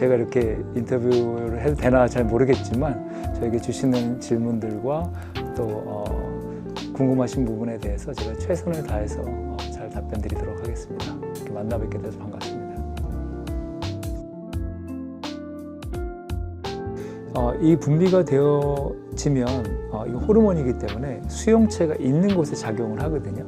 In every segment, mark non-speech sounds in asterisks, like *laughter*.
제가 이렇게 인터뷰를 해도 되나 잘 모르겠지만 저에게 주시는 질문들과 또 어, 궁금하신 부분에 대해서 제가 최선을 다해서 어, 잘 답변 드리도록 하겠습니다. 이렇게 만나 뵙게 돼서 반갑습니다. 어, 이 분비가 되어지면 어, 이거 호르몬이기 때문에 수용체가 있는 곳에 작용을 하거든요.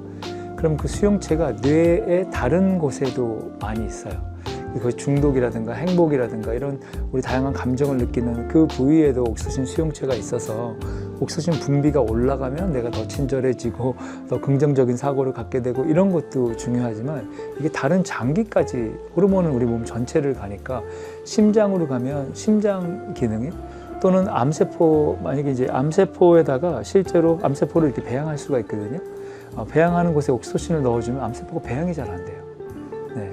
그럼 그 수용체가 뇌의 다른 곳에도 많이 있어요. 그 중독이라든가 행복이라든가 이런 우리 다양한 감정을 느끼는 그 부위에도 옥수신 수용체가 있어서 옥수신 분비가 올라가면 내가 더 친절해지고 더 긍정적인 사고를 갖게 되고 이런 것도 중요하지만 이게 다른 장기까지 호르몬은 우리 몸 전체를 가니까 심장으로 가면 심장 기능이 또는 암세포 만약에 이제 암세포에다가 실제로 암세포를 이렇게 배양할 수가 있거든요. 어, 배양하는 곳에 옥시토신을 넣어주면 암세포가 배양이 잘 안 돼요.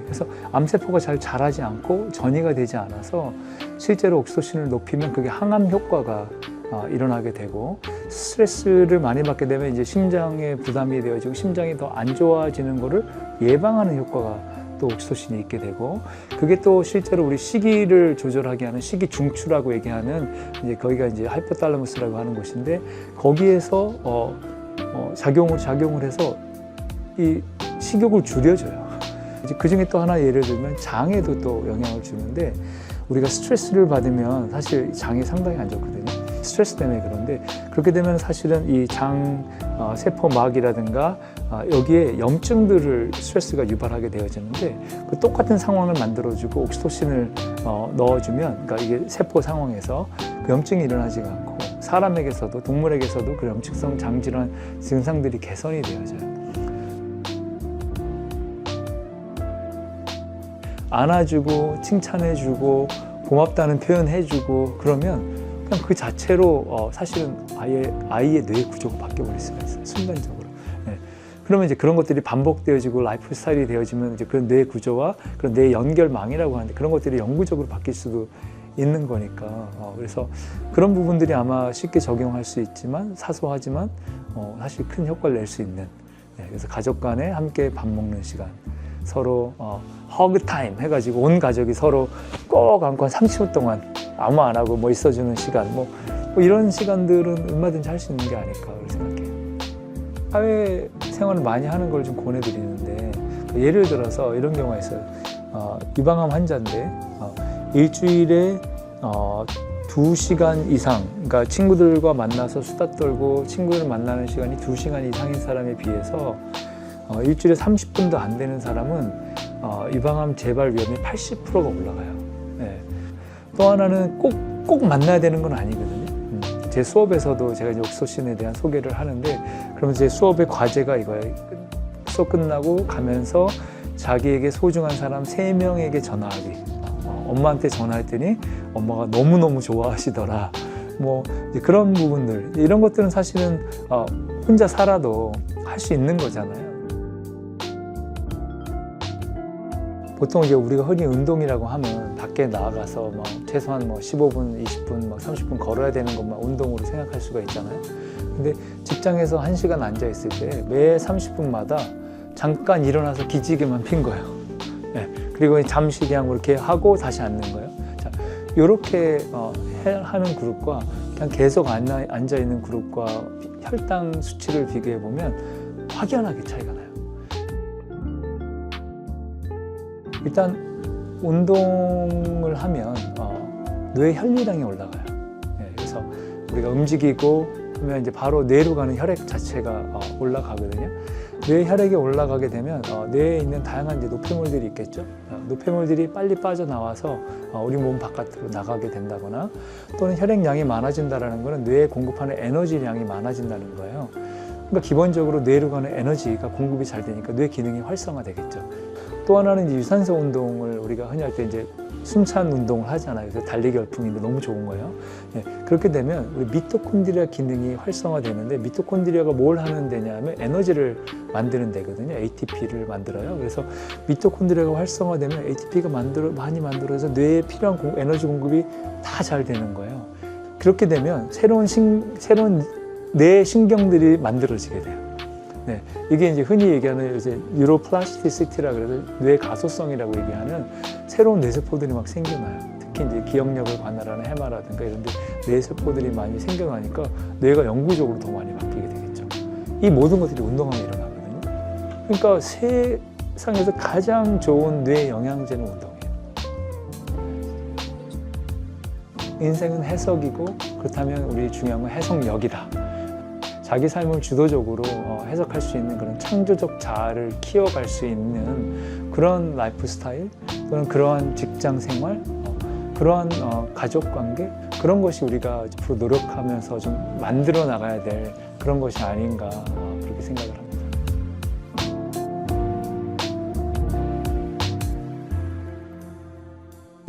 네, 그래서 암세포가 잘 자라지 않고 전이가 되지 않아서 실제로 옥시토신을 높이면 그게 항암 효과가 어, 일어나게 되고 스트레스를 많이 받게 되면 이제 심장에 부담이 되어지고 심장이 더 안 좋아지는 거를 예방하는 효과가 또 옥시토신이 있게 되고 그게 또 실제로 우리 시기를 조절하게 하는 시기 중추라고 얘기하는 이제 거기가 이제 하이포탈라무스라고 하는 곳인데 거기에서 어, 어, 작용을 작용을 해서 이 식욕을 줄여줘요. 이제 그 중에 또 하나 예를 들면 장에도 또 영향을 주는데 우리가 스트레스를 받으면 사실 장이 상당히 안 좋거든요. 스트레스 때문에 그런데 그렇게 되면 사실은 이장 어, 세포막이라든가 어, 여기에 염증들을 스트레스가 유발하게 되어지는데 그 똑같은 상황을 만들어주고 옥시토신을 어, 넣어주면 그러니까 이게 세포 상황에서 그 염증이 일어나지가 않고 사람에게서도 동물에게서도 그 염증성 장질환 증상들이 개선이 되어져요. 안아주고 칭찬해주고 고맙다는 표현해주고 그러면 그냥 그 자체로 어, 사실은 아예 아이의 뇌 구조가 바뀌어버릴 수가 있어요 순간적으로. 네. 그러면 이제 그런 것들이 반복되어지고 라이프 스타일이 되어지면 이제 그런 뇌 구조와 그런 뇌 연결망이라고 하는데 그런 것들이 영구적으로 바뀔 수도 있는 거니까 어, 그래서 그런 부분들이 아마 쉽게 적용할 수 있지만 사소하지만 어, 사실 큰 효과를 낼 수 있는 네, 그래서 가족 간에 함께 밥 먹는 시간 서로 어, 허그 타임 해가지고 온 가족이 서로 꼭 안고 한 30분 동안 아무 안 하고 뭐 있어주는 시간 뭐, 뭐 이런 시간들은 얼마든지 할 수 있는 게 아닐까 생각해요. 사회 생활을 많이 하는 걸 좀 권해드리는데 그 예를 들어서 이런 경우가 있어요. 어, 유방암 환자인데 어, 일주일에 어, 두 시간 이상, 그러니까 친구들과 만나서 수다 떨고 친구를 만나는 시간이 두 시간 이상인 사람에 비해서 어, 일주일에 30분도 안 되는 사람은 어, 유방암 재발 위험이 80%가 올라가요. 네. 또 하나는 꼭, 꼭 만나야 되는 건 아니거든요. 음, 제 수업에서도 제가 이제 옥소신에 대한 소개를 하는데, 그러면 제 수업의 과제가 이거예요. 수업 끝나고 가면서 자기에게 소중한 사람 세명에게 전화하기. 어, 엄마한테 전화했더니 엄마가 너무너무 좋아하시더라. 뭐 그런 부분들 이런 것들은 사실은 어, 혼자 살아도 할 수 있는 거잖아요. 보통 이제 우리가 흔히 운동이라고 하면 밖에 나가서 뭐 최소한 뭐 15분, 20분, 뭐 30분 걸어야 되는 것만 운동으로 생각할 수가 있잖아요. 근데 직장에서 1시간 앉아 있을 때 매 30분마다 잠깐 일어나서 기지개만 핀 거예요. *laughs* 네. 그리고 잠시 그냥 이렇게 하고 다시 앉는 거예요. 자, 이렇게 어, 해- 하는 그룹과 그냥 계속 앉아, 앉아 있는 그룹과 혈당 수치를 비교해 보면 확연하게 차이가 나요. 일단 운동을 하면 어, 뇌 혈류량이 올라가요. 예, 그래서 우리가 움직이고 하면 이제 바로 뇌로 가는 혈액 자체가 어, 올라가거든요. 뇌 혈액이 올라가게 되면 어, 뇌에 있는 다양한 이제 노폐물들이 있겠죠. 어, 노폐물들이 빨리 빠져나와서 어, 우리 몸 바깥으로 나가게 된다거나 또는 혈액량이 많아진다라는 것은 뇌에 공급하는 에너지량이 많아진다는 거예요. 그러니까 기본적으로 뇌로 가는 에너지가 공급이 잘 되니까 뇌 기능이 활성화되겠죠. 또 하나는 유산소 운동을 우리가 흔히 할 때 이제 숨찬 운동을 하잖아요. 그래서 달리기 열풍인데 너무 좋은 거예요. 예, 그렇게 되면 우리 미토콘드리아 기능이 활성화되는데 미토콘드리아가 뭘 하는 데냐면 에너지를 만드는 데거든요. ATP를 만들어요. 그래서 미토콘드리아가 활성화되면 ATP가 만들어 많이 만들어서 뇌에 필요한 공- 에너지 공급이 다 잘 되는 거예요. 그렇게 되면 새로운 신, 새로운 뇌 신경들이 만들어지게 돼요. 네, 이게 이제 흔히 얘기하는 이제 뉴로플라스티시티라 그래서 뇌 가소성이라고 얘기하는 새로운 뇌세포들이 막 생겨나요. 특히 이제 기억력을 관할하는 해마라든가 이런 데 뇌세포들이 많이 생겨나니까 뇌가 영구적으로 더 많이 바뀌게 되겠죠. 이 모든 것들이 운동하면 일어나거든요. 그러니까 세상에서 가장 좋은 뇌 영양제는 운동이에요. 인생은 해석이고 그렇다면 우리 중요한 건 해석력이다. 자기 삶을 주도적으로 어, 해석할 수 있는 그런 창조적 자아를 키워갈 수 있는 그런 라이프 스타일 또는 그러한 직장 생활 어, 그러한 어, 가족 관계 그런 것이 우리가 앞으로 노력하면서 좀 만들어 나가야 될 그런 것이 아닌가 어, 그렇게 생각을 합니다.